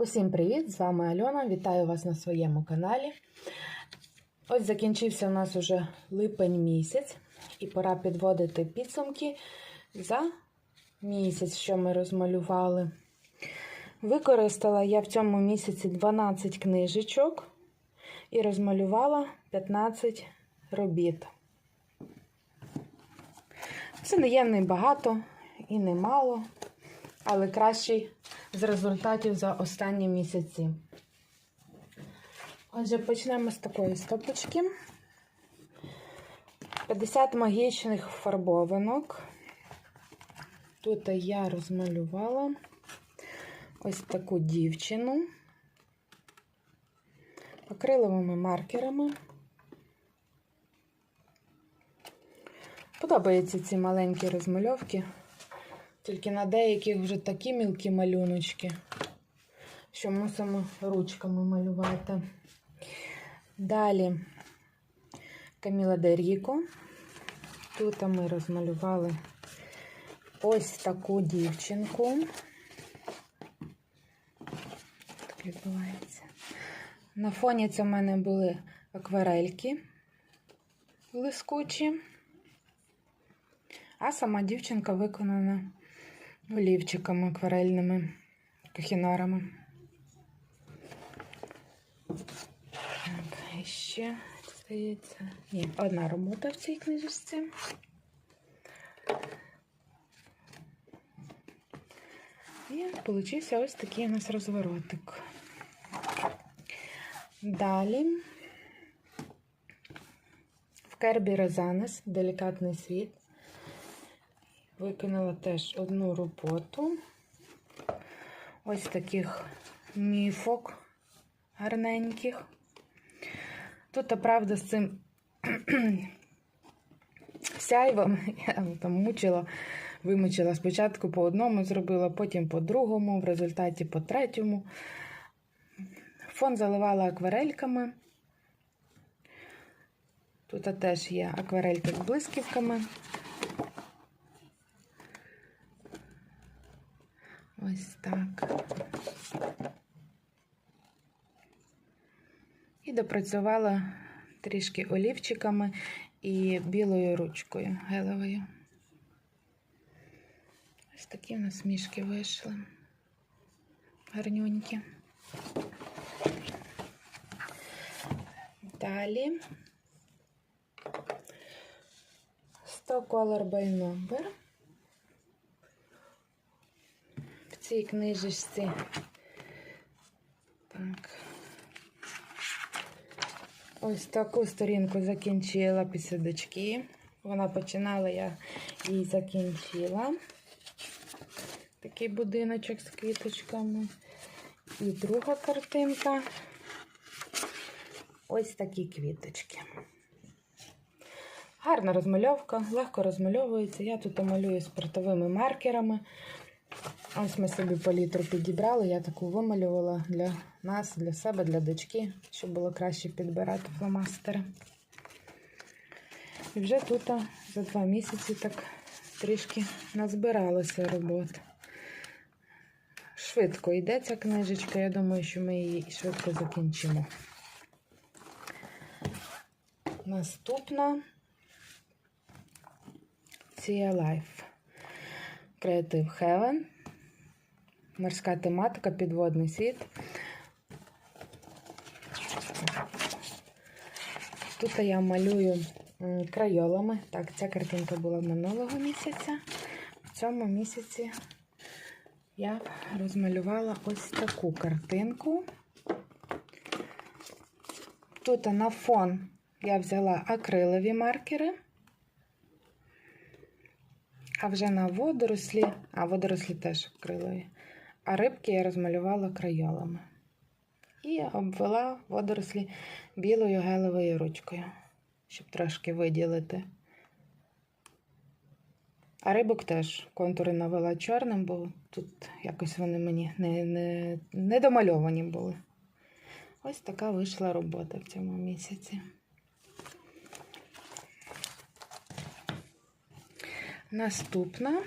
Усім привіт! З вами Альона. Вітаю вас на своєму каналі. Ось закінчився у нас уже липень місяць, і пора підводити підсумки за місяць, що ми розмалювали. Використала я в цьому місяці 12 книжечок і розмалювала 15 робіт. Це не є не і не мало, але кращий з результатів за останні місяці. Отже, почнемо з такої стопочки. 50 магічних фарбованок. Тут я розмалювала ось таку дівчину акриловими маркерами. Подобаються ці маленькі розмальовки. Тільки на деяких вже такі мілкі малюночки, що мусимо ручками малювати. Далі Каміла Деріко. Тут ми розмалювали ось таку дівчинку. Так відбувається. На фоні це в мене були акварельки блискучі, а сама дівчинка виконана олівчиками акварельними кахінарами. Так, і ще, здається, ні, одна робота в цій книжечці. І получився ось такий у нас розворотик. Далі в Кербі Розанес делікатний світ. Виконала теж одну роботу. Ось таких міфок гарненьких. Тут, правда, з цим сяйвом я там мучила, вимучила спочатку по одному зробила, потім по другому, в результаті по третьому. Фон заливала акварельками. Тут теж є акварельки з блисківками. Ось так. І допрацювала трішки олівчиками і білою ручкою гелевою. Ось такі в нас мішки вийшли. Гарнюнькі. Далі 100 Color by Number. В цій книжечці. Так. Ось таку сторінку закінчила після дочки. Вона починала, я її закінчила. Такий будиночок з квіточками. І друга картинка. Ось такі квіточки. Гарна розмальовка, легко розмальовується. Я тут малюю спиртовими маркерами. Ось ми собі палітру підібрали. Я таку вималювала для нас, для себе, для дочки, щоб було краще підбирати фломастери. І вже тут за два місяці так трішки назбиралося роботи. Швидко йде ця книжечка, я думаю, що ми її швидко закінчимо. Наступна Cia Life. Creative Heaven. Морська тематика, підводний світ. Тут я малюю крайолами. Так, ця картинка була минулого місяця. В цьому місяці я розмалювала ось таку картинку. Тут на фон я взяла акрилові маркери, а вже на водорослі, а водорослі теж акрилові, а рибки я розмалювала крайолами. І обвела водорослі білою гелевою ручкою, щоб трошки виділити. А рибок теж контури навела чорним, бо тут якось вони мені не, не, не домальовані були. Ось така вийшла робота в цьому місяці. Наступна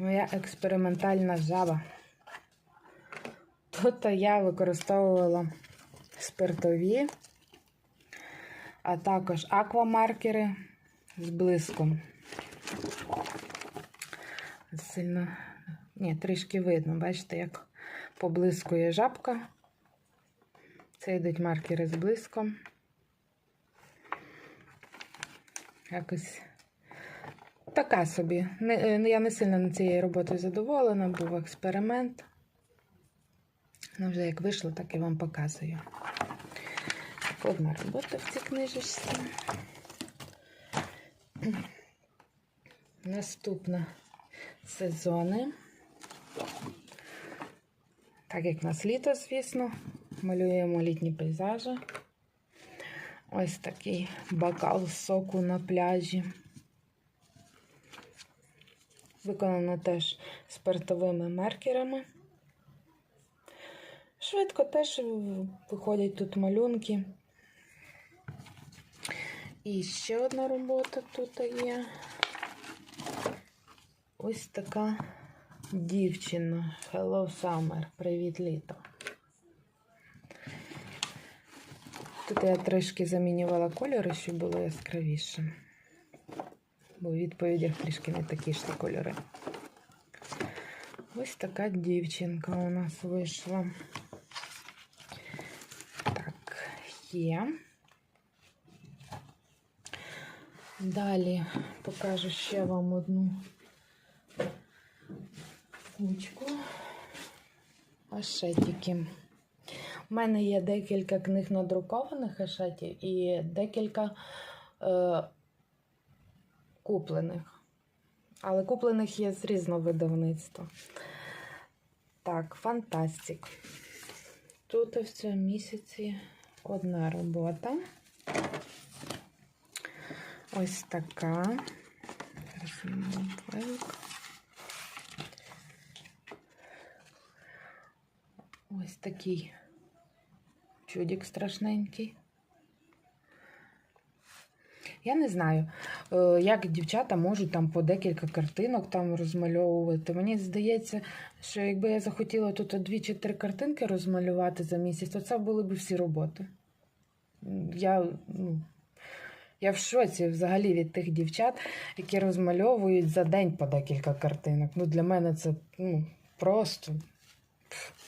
Моя експериментальна жаба. Тут я використовувала спиртові, а також аквамаркери з блиском. Сильно, ні, трішки видно, бачите, як поблискує жабка. Це йдуть маркери з блиском. Якось така собі. Не, е, я не сильно цією роботою задоволена, був експеримент. Ну, вже як вийшло, так і вам показую. Одна робота в цій книжечці. Наступна сезони. Так як в нас літо, звісно, малюємо літні пейзажі. Ось такий бокал соку на пляжі. Виконано теж спиртовими маркерами. Швидко теж виходять тут малюнки. І ще одна робота тут є. Ось така дівчина. Hello Summer. Привіт літо. Тут я трішки замінювала кольори, щоб було яскравіше. Бо у відповідях трішки не такі ж ті кольори. Ось така дівчинка у нас вийшла. Так, є. Далі покажу ще вам одну кучку. Ашетики. У мене є декілька книг надрукованих ашетів і декілька е, куплених. Але куплених є з різного видавництва. Так, фантастик. Тут в цьому місяці одна робота. Ось така. Ось такий чудик страшненький. Я не знаю, е, як дівчата можуть там по декілька картинок там розмальовувати. Мені здається, що якби я захотіла тут дві чи три картинки розмалювати за місяць, то це були б всі роботи. Я ну, я в шоці взагалі від тих дівчат, які розмальовують за день по декілька картинок. Ну, Для мене це ну, просто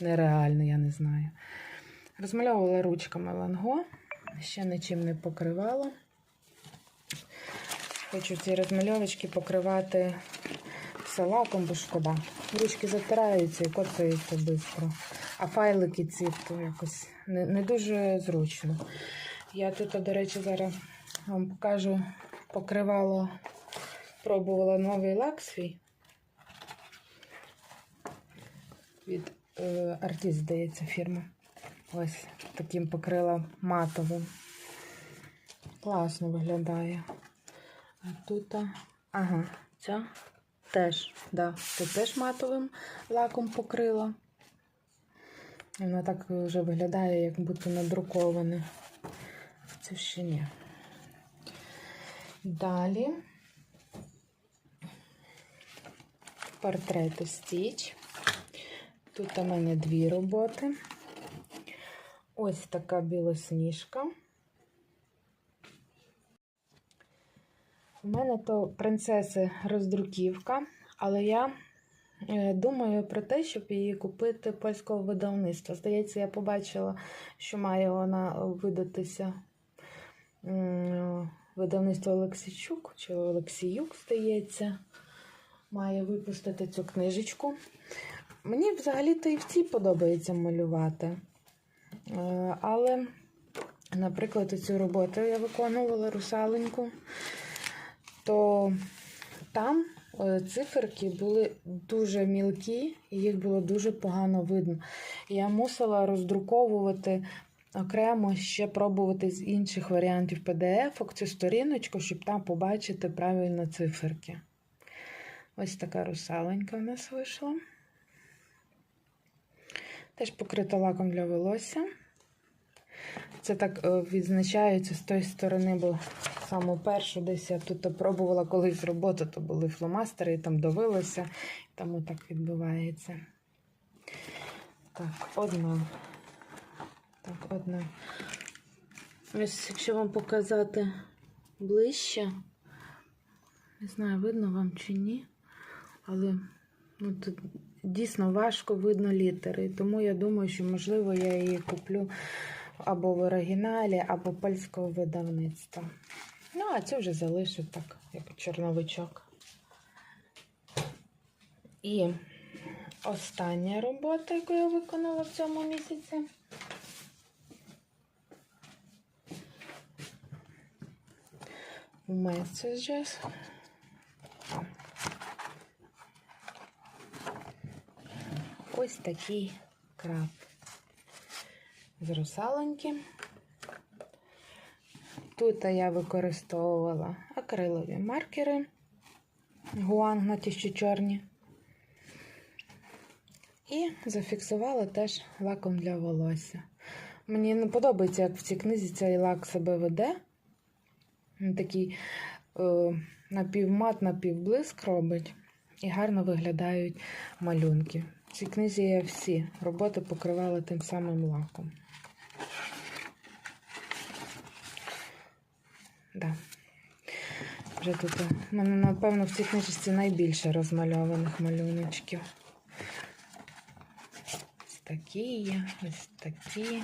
нереально, я не знаю. Розмальовувала ручками ланго, ще нічим не покривала. Хочу ці розмальовочки покривати салаком, бо шкода. Ручки затираються і коцаються швидко. А файлики ці то якось не, не дуже зручно. Я тут, до речі, зараз вам покажу, покривала, пробувала новий лак свій. Від е, Артіст, здається, фірма. Ось таким покрила матовим. Класно виглядає. А тут, ага, ця теж, да, це теж матовим лаком покрила. Вона так вже виглядає, як будто надруковане. Це ще ні. Далі портрети Стіч. Тут у мене дві роботи. Ось така білосніжка. У мене то принцеси роздруківка, але я е, думаю про те, щоб її купити польського видавництва. Здається, я побачила, що має вона видатися видавництво Олексійчук, чи Олексіюк, здається, має випустити цю книжечку. Мені взагалі-то і в цій подобається малювати. Е, але, наприклад, цю роботу я виконувала русаленьку, то там е, циферки були дуже мілкі, і їх було дуже погано видно. Я мусила роздруковувати окремо ще пробувати з інших варіантів PDF цю сторіночку, щоб там побачити правильно циферки. Ось така русаленька в нас вийшла. Теж покрита лаком для волосся. Це так е, відзначається з тої сторони, бо саму першу десь я тут пробувала колись роботу, то були фломастери, і там давилося, тому так відбувається. Так, одна. Так, одна. Ось, якщо вам показати ближче, не знаю, видно вам чи ні, але ну, тут дійсно важко видно літери. Тому я думаю, що можливо я її куплю або в оригіналі, або польського видавництва. Ну, а цю вже залишу так, як чорновичок. І остання робота, яку я виконала в цьому місяці. Messages. Ось такий краб з русалоньки. Тут я використовувала акрилові маркери гуанг на ті, що чорні. І зафіксувала теж лаком для волосся. Мені не подобається, як в цій книзі цей лак себе веде. Такий е, напівмат, напівблиск робить. І гарно виглядають малюнки. В цій книзі я всі роботи покривала тим самим лаком. Да. Вже тут у мене, напевно, в цій книжці найбільше розмальованих малюночків. Ось такі є, ось такі.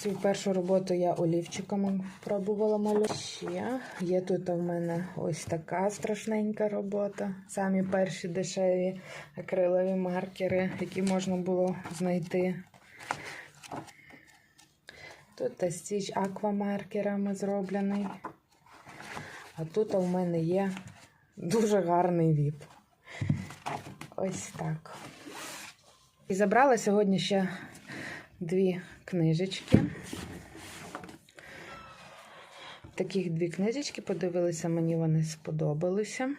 Цю першу роботу я олівчиками пробувала малювати. Ще є тут у мене ось така страшненька робота. Самі перші дешеві акрилові маркери, які можна було знайти. Тут стіч аквамаркерами зроблений. А тут у мене є дуже гарний віп. Ось так. І забрала сьогодні ще дві книжечки. Таких дві книжечки подивилися, мені вони сподобалися.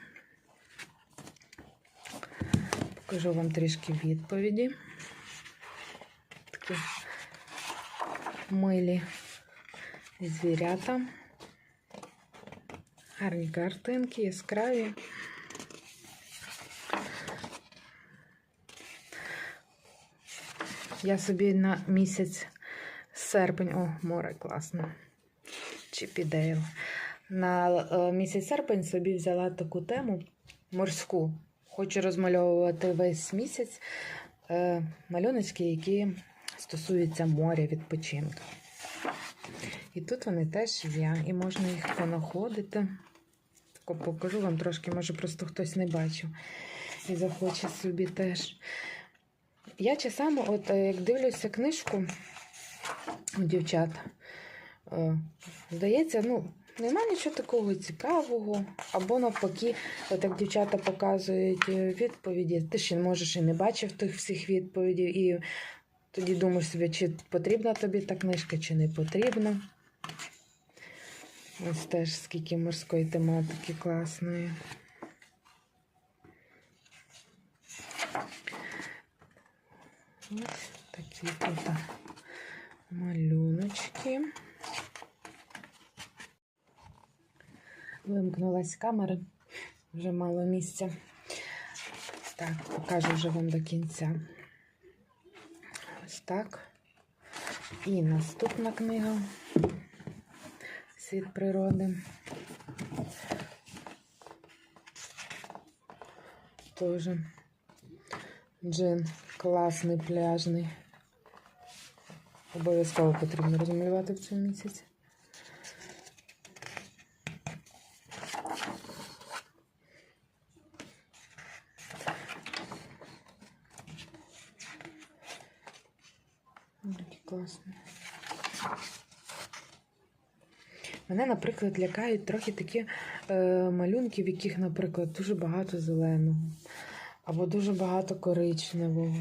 Покажу вам трішки відповіді. Такі милі звірята. Гарні картинки, яскраві. Я собі на місяць серпень, о, море класно. Чіпідейл. На е, місяць серпень собі взяла таку тему морську. Хочу розмальовувати весь місяць е, малюночки, які стосуються моря, відпочинку. І тут вони теж є, і можна їх понаходити. Тако покажу вам трошки, може просто хтось не бачив і захоче собі теж. Я часами, от е, як дивлюся книжку дівчат, е, здається, ну, нема нічого такого цікавого. Або навпаки, от як дівчата показують е, відповіді, ти ще можеш і не бачив тих всіх відповідей, і тоді думаєш собі, чи потрібна тобі та книжка, чи не потрібна. Ось теж скільки морської тематики класної. Ось такі тут малюночки. Вимкнулась камера, вже мало місця. Так, покажу вже вам до кінця. Ось так. І наступна книга Світ природи. Тоже джин класний пляжний. Обов'язково потрібно розмалювати в цьому місяці. Мене, наприклад, лякають трохи такі е, малюнки, в яких, наприклад, дуже багато зеленого або дуже багато коричневого.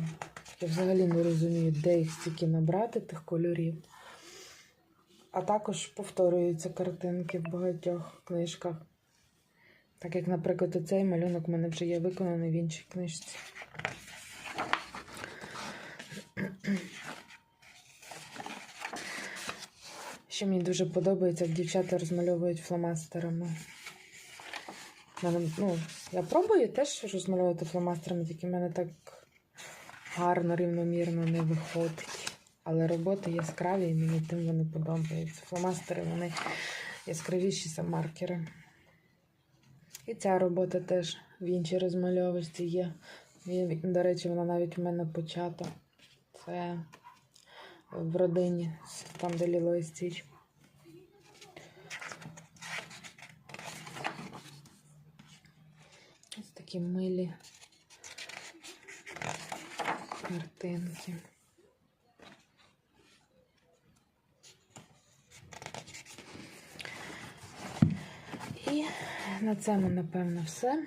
Я взагалі не розумію, де їх стільки набрати тих кольорів. А також повторюються картинки в багатьох книжках. Так як, наприклад, оцей малюнок в мене вже є виконаний в іншій книжці. Ще мені дуже подобається, як дівчата розмальовують фломастерами. Мене, ну, я пробую теж розмальовувати фломастерами, тільки в мене так гарно, рівномірно не виходить. Але роботи яскраві і мені тим вони подобаються. Фломастери вони яскравіші за маркери. І ця робота теж в іншій розмальовочці є. До речі, вона навіть в мене почата. Це в родині, там, де Лілої Стіч. Ось такі милі картинки. І на цьому, напевно, все.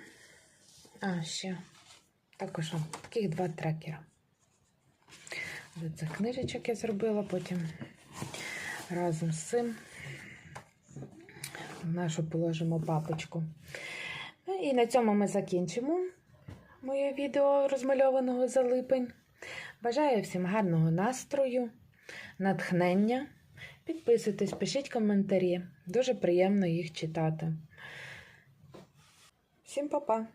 А, ще також таких два трекера. Цих книжечок я зробила, потім разом з цим нашу положимо папочку. Ну і на цьому ми закінчимо моє відео розмальованого за липень. Бажаю всім гарного настрою, натхнення. Підписуйтесь, пишіть коментарі. Дуже приємно їх читати. Всім па-па!